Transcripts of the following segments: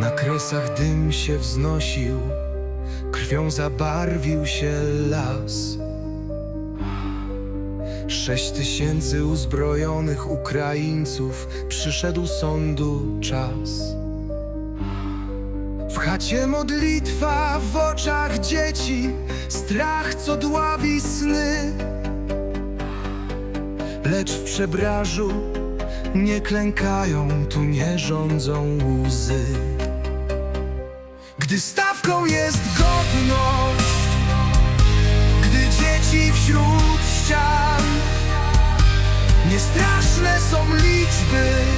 Na kresach dym się wznosił, krwią zabarwił się las. Sześć tysięcy uzbrojonych Ukraińców przyszedł sądu czas. W chacie modlitwa, w oczach dzieci, strach co dławi sny. Lecz w przebrażu nie klękają, tu nie rządzą łzy. Gdy stawką jest godność, gdy dzieci wśród ścian, niestraszne są liczby,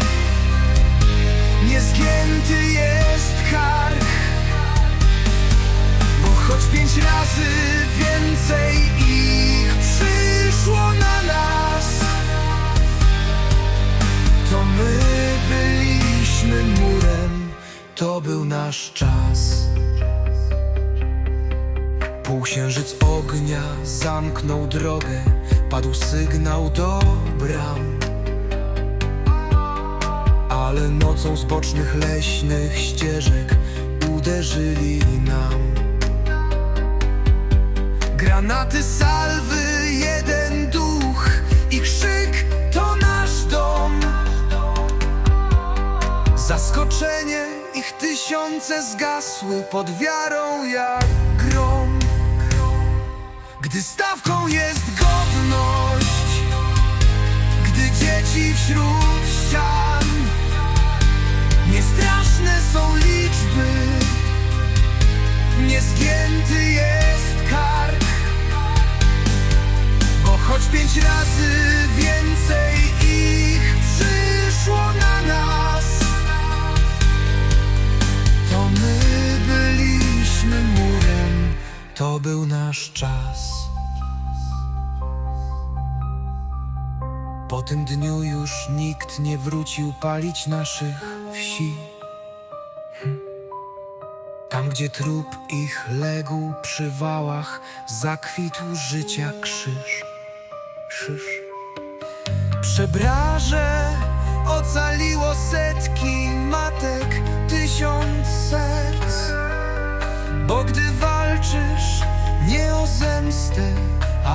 to był nasz czas. Półksiężyc ognia zamknął drogę, padł sygnał do bram. Ale nocą z bocznych leśnych ścieżek uderzyli nam. Granaty, salwy, jeden duch i krzyk to nasz dom. Zaskoczenie ich tysiące zgasły pod wiarą jak grom. Gdy stawką jest godność, gdy dzieci wśród ścian, niestraszne są liczby, niezgięty jest kark, bo choć pięć razy nasz czas. Po tym dniu już nikt nie wrócił palić naszych wsi. Hm. Tam, gdzie trup ich legł przy wałach, zakwitł życia krzyż. Krzyż. Przebraże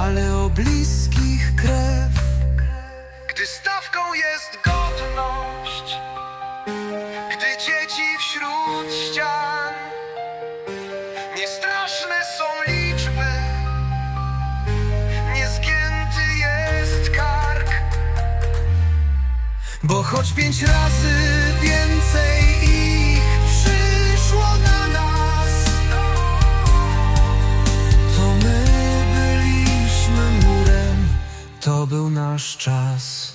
ale o bliskich krew. Gdy stawką jest godność, gdy dzieci wśród ścian, niestraszne są liczby, niezgięty jest kark. Bo choć pięć razy był nasz czas.